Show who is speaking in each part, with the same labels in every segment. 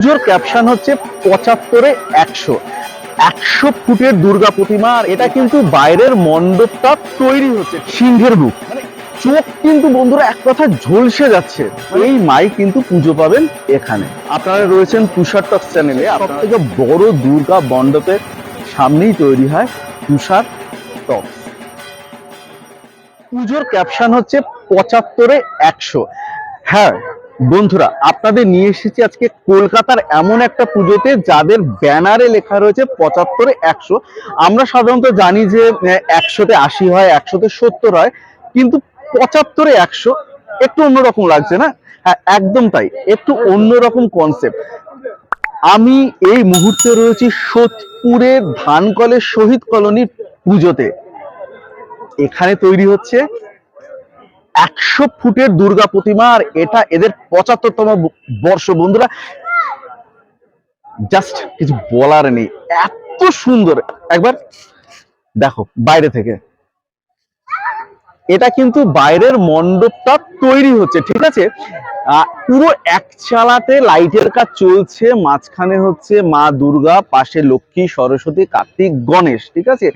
Speaker 1: পুজোর ক্যাপশন হচ্ছে পঁচাত্তরে একশো। একশো ফুটের দুর্গা প্রতিমা, আর এটা কিন্তু বাইরের মণ্ডপটা তৈরি হচ্ছে, সিংহের বুক মানে চোখ কিন্তু বন্ধুরা এক কথা ঝলসে যাচ্ছে। এই মাই কিন্তু পুজো পাবেন এখানে। আপনারা রয়েছেন তুষার টক চ্যানেলে। সব থেকে বড় দুর্গা মণ্ডপের সামনেই তৈরি হয় তুষার টক। পুজোর ক্যাপশন হচ্ছে পঁচাত্তরে একশো। হ্যাঁ বন্ধুরা, আপনাদের নিয়ে এসেছি আজকে কলকাতার এমন একটা পুজোতে যাদের ব্যানারে লেখা রয়েছে পঁচাত্তরে একশো। আমরা সাধারণত জানি যে একশোতে আশি হয়, একশোতে সত্তর হয়, কিন্তু পঁচাত্তরে একশো একটু অন্যরকম লাগছে না? হ্যাঁ একদম তাই, একটু অন্যরকম কনসেপ্ট আমি এই মুহূর্তে রয়েছি সোদপুরের ধানকলের শহীদ কলোনির পুজোতে। এখানে তৈরি হচ্ছে একশো ফুটের দুর্গা প্রতিমা, আর এটা এদের পঁচাত্তরতম বর্ষ। বন্ধুরা জাস্ট কিছু বলার নেই। এত সুন্দর। একবার দেখো, বাইরে থেকে। এটা কিন্তু বাইরের মণ্ডপটা তৈরি হচ্ছে, ঠিক আছে? পুরো এক চালাতে লাইটের কাজ চলছে। মাঝখানে হচ্ছে মা দুর্গা, পাশে লক্ষ্মী, সরস্বতী, কার্তিক, গণেশ, ঠিক আছে?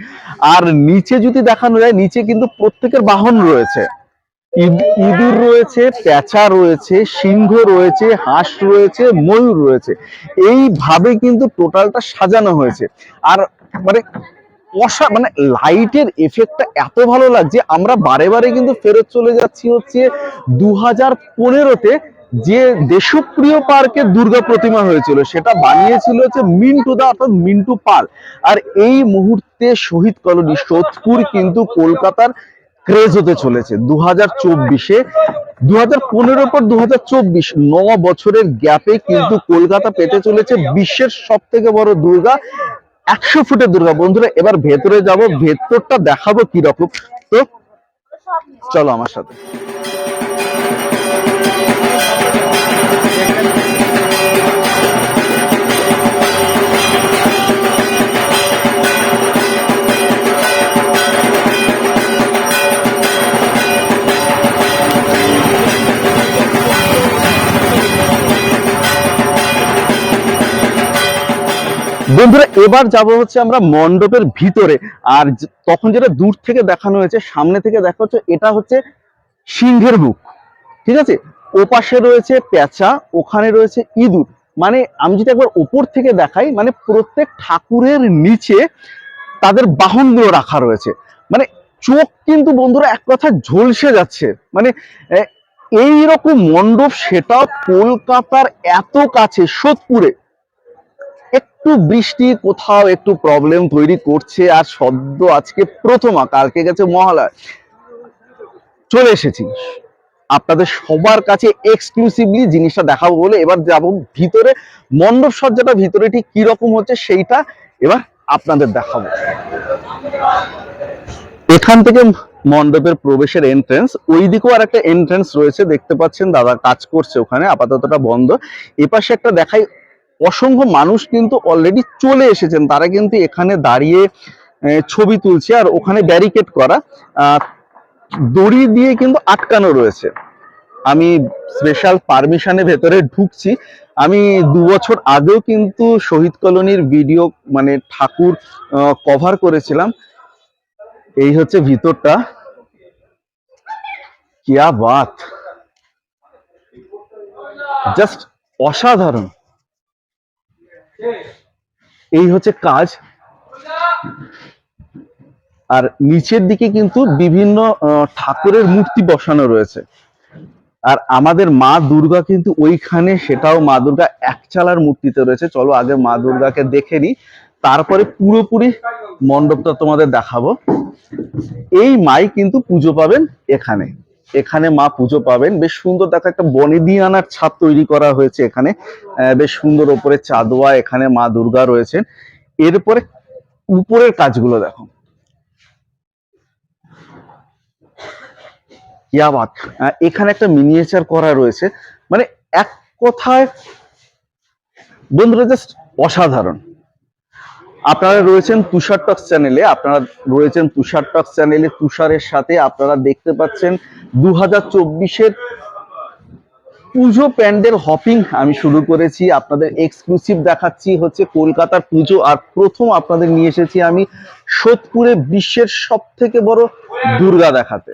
Speaker 1: আর নিচে যদি দেখানো যায়, নিচে কিন্তু প্রত্যেকের বাহন রয়েছে। ইঁদুর রয়েছে, পেঁচা রয়েছে, সিংহ রয়েছে, হাঁস রয়েছে, ময়ূর রয়েছে। এইভাবে কিন্তু টোটালটা সাজানো হয়েছে। আর মানে অসা মানে লাইটের এফেক্টটা এত ভালো লাগছে, আমরা বারে বারে কিন্তু ফেরত চলে যাচ্ছি হচ্ছে দু হাজার পনেরোতে যে দেশপ্রিয় পার্কে দুর্গা প্রতিমা হয়েছিল, সেটা বানিয়েছিল হচ্ছে মিন্টু দা, অর্থাৎ মিন্টু পাল। আর এই মুহূর্তে শহীদ কলোনি, সোদপুর কিন্তু কলকাতার ক্রেজ হতে চলেছে। দু হাজার চব্বিশে দু হাজার পনেরো পর দু হাজার চব্বিশ, ন বছরের গ্যাপে কিন্তু কলকাতা পেতে চলেছে বিশ্বের সব থেকে বড় দুর্গা, একশো ফুটের দুর্গা। বন্ধুরা, এবার ভেতরে যাব, ভেতরটা দেখাবো কি রকম তো, চলো আমার সাথে। বন্ধুরা, এবার যাব হচ্ছে আমরা মণ্ডপের ভিতরে। আর তখন যেটা দূর থেকে দেখানো হয়েছে, সামনে থেকে দেখা হচ্ছে, এটা হচ্ছে সিংহের মুখ। ঠিক আছে? ওপাশে রয়েছে পেঁচা, ওখানে রয়েছে ইঁদুর। মানে আমি যদি একবার উপর থেকে দেখাই মানে প্রত্যেক ঠাকুরের নিচে তাদের বাহনগুলো রাখা রয়েছে। মানে চোখ কিন্তু বন্ধুরা এক কথা ঝলসে যাচ্ছে। মানে এই রকম মণ্ডপ সেটাও কলকাতার এত কাছে, সোদপুরে। একটু বৃষ্টি, কোথাও একটু প্রবলেম তৈরি করছে আর সদ্য আজকে প্রথমা কালকে গেছে মহালয়? চলে এসেছি। আপনাদের সবার কাছে এক্সক্লুসিভলি জিনিসটা দেখাবো বলে এবার যাব ভিতরে। মণ্ডপ সজ্জাটা ভিতরে ঠিক কীরকম হচ্ছে সেইটা এবার আপনাদের দেখাবো। এখান থেকে মণ্ডপের প্রবেশের এন্ট্রেন্স ওই দিকেও আর একটা এন্ট্রেন্স রয়েছে, দেখতে পাচ্ছেন দাদা কাজ করছে ওখানে, আপাততটা বন্ধ। এপাশে একটা দেখাই অসংখ্য মানুষ কিন্তু অলরেডি চলে এসেছেন। তারা কিন্তু এখানে দাঁড়িয়ে ছবি তুলছে আর ওখানে ব্যারিকেড করা দড়ি দিয়ে কিন্তু আটকানো রয়েছে। আমি স্পেশাল পারমিশনে ভেতরে ঢুকছি। আমি দু বছর আগেও কিন্তু শহীদ কলোনির ভিডিও মানে ঠাকুর কভার করেছিলাম। এই হচ্ছে ভিতরটা। কিয়া বাত! জাস্ট অসাধারণ। এই হচ্ছে কাজ। আর নিচের দিকে কিন্তু বিভিন্ন ঠাকুরের মূর্তি বসানো রয়েছে। আর আমাদের মা দুর্গা কিন্তু ওইখানে, সেটাও মা দুর্গা একচালার মূর্তিতে রয়েছে। চলো আগে মা দুর্গাকে দেখে নি তারপরে পুরোপুরি মণ্ডপটা তোমাদের দেখাবো। এই মাই কিন্তু পুজো পাবেন এখানে। এখানে মা পুজো পাবেন। বেশ সুন্দর, দেখো একটা বনেদিয়ানার ছাদ তৈরি করা হয়েছে এখানে। বেশ সুন্দর ওপরে চাঁদোয়া, এখানে মা দুর্গা রয়েছেন। এরপরে উপরের কাজগুলো দেখো। ইয়াবাত এখানে একটা মিনিয়েচার করা রয়েছে। মানে এক কথায় বন্ধুরা জাস্ট অসাধারণ। আপনারা রয়েছেন তুষার টক্স চ্যানেলে, আপনারা রয়েছেন তুষার টক্স চ্যানেলে, তুষারের সাথে আপনারা দেখতে পাচ্ছেন দু হাজার চব্বিশের পুজো প্যান্ডেল হপিং আমি শুরু করেছি, আপনাদের এক্সক্লুসিভ দেখাচ্ছি হচ্ছে কলকাতার পুজো, আর প্রথম আপনাদের নিয়ে এসেছি আমি সোদপুরে বিশ্বের সব থেকে বড় দুর্গা দেখাতে।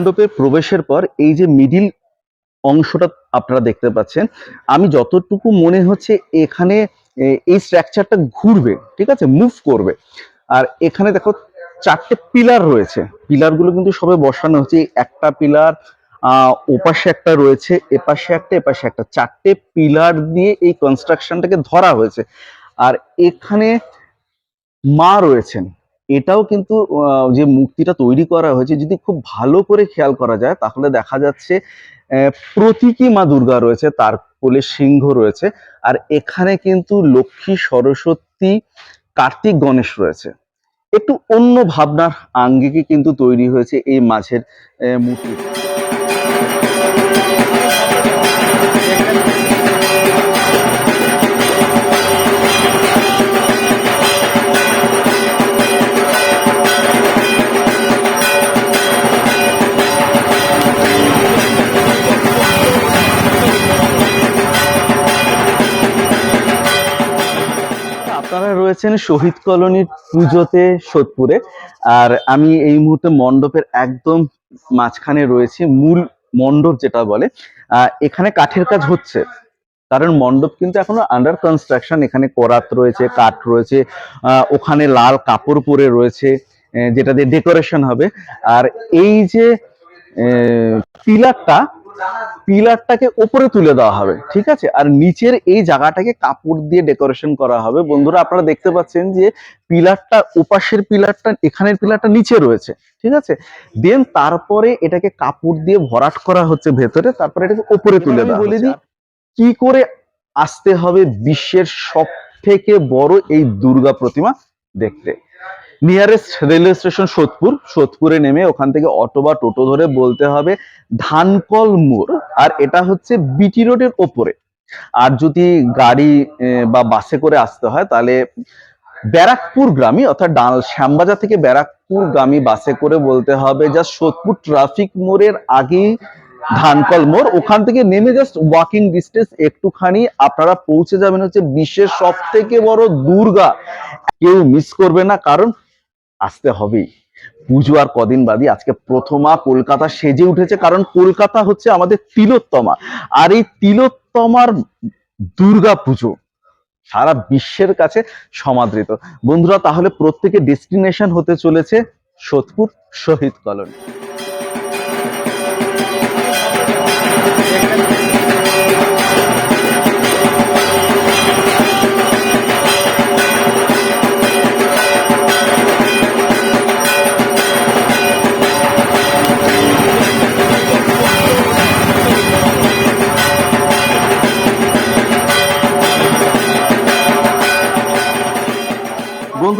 Speaker 1: মণ্ডপে প্রবেশের পর এই যে মিডিল অংশটা আপনারা দেখতে পাচ্ছেন, আমি যতটুকু মনে হচ্ছে এখানে এই স্ট্রাকচারটা ঘুরবে, ঠিক আছে? মুভ করবে। আর এখানে দেখো চারটে পিলার রয়েছে। পিলারগুলো কিন্তু সবে বসানো হচ্ছে। একটা পিলার ওপাশে একটা রয়েছে, এপাশে একটা এপাশে একটা। চারটে পিলার দিয়ে এই কনস্ট্রাকশনটাকে ধরা হয়েছে। আর এখানে মা রয়েছেন। এটাও কিন্তু যে মুক্তিটা তৈরি করা হয়েছে যদি খুব ভালো করে খেয়াল করা যায় তাহলে দেখা যাচ্ছে প্রতীকী মা দুর্গা রয়েছে তার কোলে সিংহ রয়েছে আর এখানে কিন্তু লক্ষ্মী সরস্বতী কার্তিক গণেশ রয়েছে। একটু অন্য ভাবনার আঙ্গিকে কিন্তু তৈরি হয়েছে এই মাঝের আহ, রয়েছেন শহীদ কলোনির পুজোতে সোদপুরে। আর আমি এই মুহূর্তে মণ্ডপের একদম মাঝখানে রয়েছি, মূল মণ্ডপ যেটা বলে। এখানে কাঠের কাজ হচ্ছে। কারণ মণ্ডপ কিন্তু এখনও আন্ডার কনস্ট্রাকশন এখানে করাত রয়েছে, কাঠ রয়েছে ওখানে লাল কাপড় পরে রয়েছে যেটা দিয়ে ডেকোরেশন হবে। আর এই যে পিলারটা পিলারটাকে উপরে তুলে দেওয়া হবে ঠিক আছে? আর নিচের এই জায়গাটাকে কাপড় দিয়ে ডেকোরেশন করা হবে। বন্ধুরা আপনারা দেখতে পাচ্ছেন যে পিলারটা ওপাশের পিলারটা এখানের পিলারটা নিচে রয়েছে ঠিক আছে? দেন তারপরে এটাকে কাপড় দিয়ে ভরাট করা হচ্ছে ভেতরে তারপরে এটাকে উপরে তুলে দেওয়া বলে দিই কি করে আসতে হবে বিশ্বের সব থেকে বড় এই দুর্গা প্রতিমা দেখতে? নিয়ারেস্ট রেলওয়ে স্টেশন সোদপুর সোদপুরে নেমে ওখান থেকে অটো বা টোটো ধরে বলতে হবে ধানকল মোড়, আর এটা হচ্ছে বিটি রোডের ওপরে। আর যদি গাড়ি বা বাসে করে আসতে হয়, তাহলে ব্যারাকপুর গ্রামী অর্থাৎ ডাল শ্যামবাজার থেকে ব্যারাকপুর গ্রামী বাসে করে বলতে হবে যা সোদপুর ট্রাফিক মোড়ের আগেই ধানকল মোড়। ওখান থেকে নেমে জাস্ট ওয়াকিং ডিস্টেন্স একটুখানি আপনারা পৌঁছে যাবেন হচ্ছে বিশ্বের সব থেকে বড় দুর্গা। কেউ মিস করবে না, কারণ আসতে হবেই। পুজো আর কদিন বাদই আজকে প্রথমা কলকাতা সেজে উঠেছে, কারণ কলকাতা হচ্ছে আমাদের তিলোত্তমা। আর এই তিলোত্তমার দুর্গা পুজো সারা বিশ্বের কাছে সমাদৃত। বন্ধুরা, তাহলে প্রত্যেকে ডেস্টিনেশন হতে চলেছে সোদপুর শহীদ কলোনি।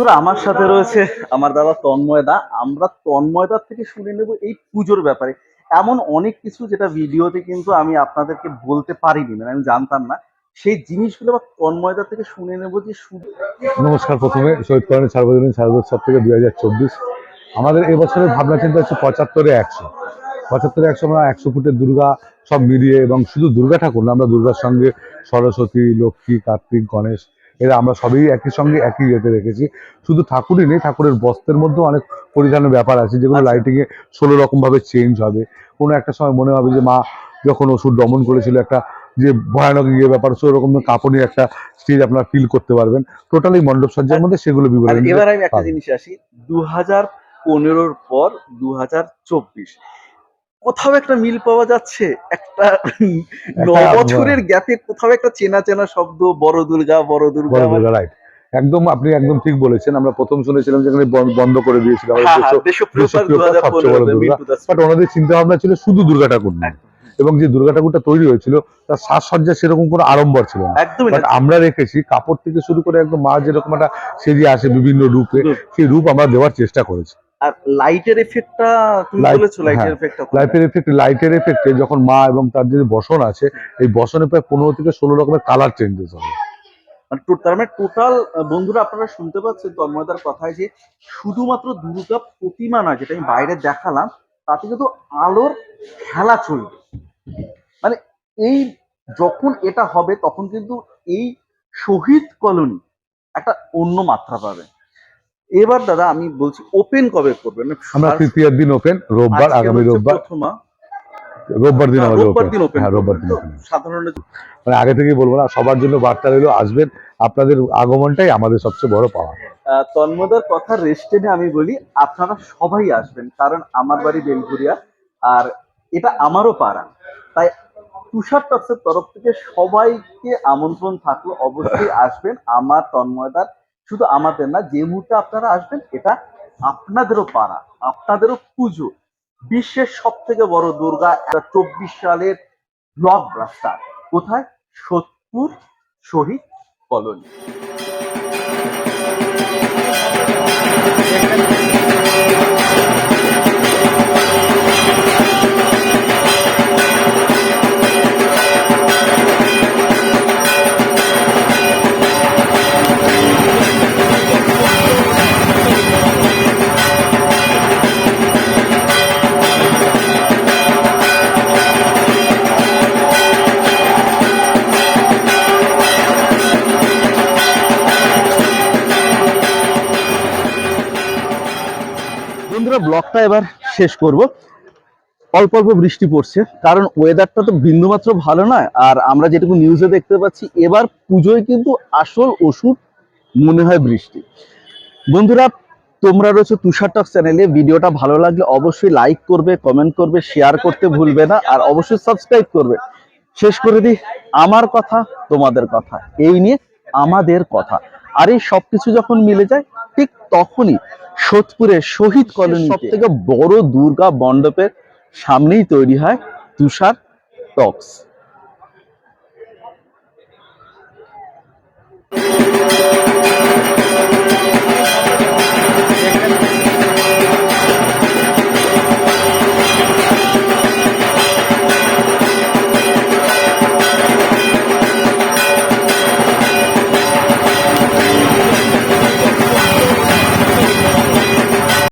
Speaker 1: বন্ধুরা, আমার সাথে রয়েছে আমার দাদা তন্ময়দা আমরা তন্ময়দার থেকে শুনে নেব এই পুজোর ব্যাপারে। এমন অনেক কিছু যেটা ভিডিওতে কিন্তু আমি আপনাদেরকে বলতে পারিনি মানে আমি জানতাম না। সেই জিনিসগুলো বা তন্ময়দার থেকে শুনে নেব যে
Speaker 2: নমস্কার প্রথমে, শহীদ কলেজ সার্বজনীন শারদোৎসব থেকে দুই হাজার চব্বিশ। আমাদের এবছরের ভাবনা চিন্তা হচ্ছে পঁচাত্তরে একশো। পঁচাত্তরে একশো আমরা একশো ফুটের দুর্গা সব মিলিয়ে এবং শুধু দুর্গা ঠাকুর না, আমরা দুর্গার সঙ্গে সরস্বতী, লক্ষ্মী, কার্তিক, গণেশ এরা আমরা সবই একই সঙ্গে একই ইয়েতে রেখেছি। শুধু ঠাকুরই নেই ঠাকুরের বস্ত্রের মধ্যেও অনেক পরিধানের ব্যাপার আছে যেগুলো
Speaker 1: আচ্ছা।
Speaker 2: লাইটিংয়ে ষোলো রকমভাবে চেঞ্জ হবে। কোনো একটা সময় মনে হবে যে মা যখন ওষুধ দমন করেছিল একটা যে ভয়ানক ইয়ে ব্যাপার সেরকম কাপড়ের একটা স্টেজ আপনারা ফিল করতে পারবেন। টোটালি মণ্ডপ সজ্জার মধ্যে সেগুলো বিবরণ
Speaker 1: এবার আমি একটা জিনিস আসি। দু হাজার পনেরোর পর দু হাজার চব্বিশ কোথাও একটা মিল পাওয়া যাচ্ছে একটা ন বছরের গ্যাপে কোথাও একটা চেনা চেনা শব্দ বড় দুর্গা বড় দুর্গা
Speaker 2: রাইট একদম আপনি একদম ঠিক বলেছেন আমরা প্রথম শুনেছিলাম যেখানে বন্ধ করে দিয়েছিল
Speaker 1: হ্যাঁ, হ্যাঁ,
Speaker 2: বাট ওনাদের চিন্তা ভাবনা ছিল শুধু দুর্গা ঠাকুর নয়। এবং যে দুর্গা ঠাকুরটা তৈরি হয়েছিল তার সাজসজ্জা সেরকম কোনো আড়ম্বর ছিল না। বাট আমরা রেখেছি কাপড় থেকে শুরু করে একদম মা যেরকম একটা সেজে আসে বিভিন্ন রূপ। সেই রূপ আমরা দেওয়ার চেষ্টা করেছি।
Speaker 1: আর লাইটের এফেক্টটা তুমি বলেছ লাইটের এফেক্টটা
Speaker 2: লাইটের এফেক্ট লাইটের এফেক্টে যখন মা এবং তার যে বসন আছে এই বসনে প্রায় পনেরো থেকে ষোলো রকমের কালার চেঞ্জেস হবে।
Speaker 1: মানে তার মানে টোটাল বন্ধুরা আপনারা শুনতে পাচ্ছেন তন্ময়দার কথায় যে শুধুমাত্র দুর্গা প্রতিমা নয় যেটা আমি বাইরে দেখালাম তাতে কিন্তু আলোর খেলা চলবে। মানে এই যখন এটা হবে তখন কিন্তু এই শহীদ কলোনি একটা অন্য মাত্রা পাবে। এবার দাদা আমি বলছি ওপেন কবে করবেন?
Speaker 2: আমরা তৃতীয় দিন ওপেন রোববার আগামী রোববার।
Speaker 1: প্রথমা।
Speaker 2: রোববার দিন আমাদের
Speaker 1: রোববার
Speaker 2: ওপেন
Speaker 1: দিন ওপেন
Speaker 2: হ্যাঁ রোববার দিন
Speaker 1: তো সাধারণত
Speaker 2: মানে আগে থেকেই বলব না সবার জন্য বার্তা রইল আসবেন। আপনাদের আগমনটাই আমাদের সবচেয়ে বড় পাওয়া।
Speaker 1: আহ, তন্ময়দার কথা রেস্টেনে আমি বলি আপনারা সবাই আসবেন কারণ আমার বাড়ি বেলঘুরিয়া আর এটা আমারও পাড়া। তাই তুষার টক্সের তরফ থেকে সবাইকে আমন্ত্রণ থাকল অবশ্যই আসবেন। আমার তন্ময়দার শুধু আমাদের না, যে মুহূর্তে আপনারা আসবেন, এটা আপনাদেরও পাড়া, আপনাদেরও পুজো। বিশ্বের সব থেকে বড় দুর্গা চব্বিশ সালের ব্লক ব্লাস্টার কোথায়? সোদপুর শহীদ কলোনি। ব্লগটা এবার শেষ করব। অল্প অল্প বৃষ্টি পড়ছে, কারণ ওয়েদারটা তো বিন্দুমাত্র ভালো নয়। আর আমরা যেটুকু নিউজে দেখতে পাচ্ছি, এবার পুজোয় কিন্তু আসল ওষুধ মনে হয় বৃষ্টি। বন্ধুরা, তোমরা রয়েছে তুষার টক চ্যানেলে ভিডিওটা ভালো লাগলে অবশ্যই লাইক করবে কমেন্ট করবে শেয়ার করতে ভুলবে না, আর অবশ্যই সাবস্ক্রাইব করবে। শেষ করে দিই আমার কথা, তোমাদের কথা। এই নিয়ে আমাদের কথা। আর এই সবকিছু যখন মিলে যায় ঠিক তখনই সোদপুরের শহীদ কলোনি সব থেকে বড় দুর্গা মণ্ডপের সামনেই তৈরি হয় তুষার টক্স।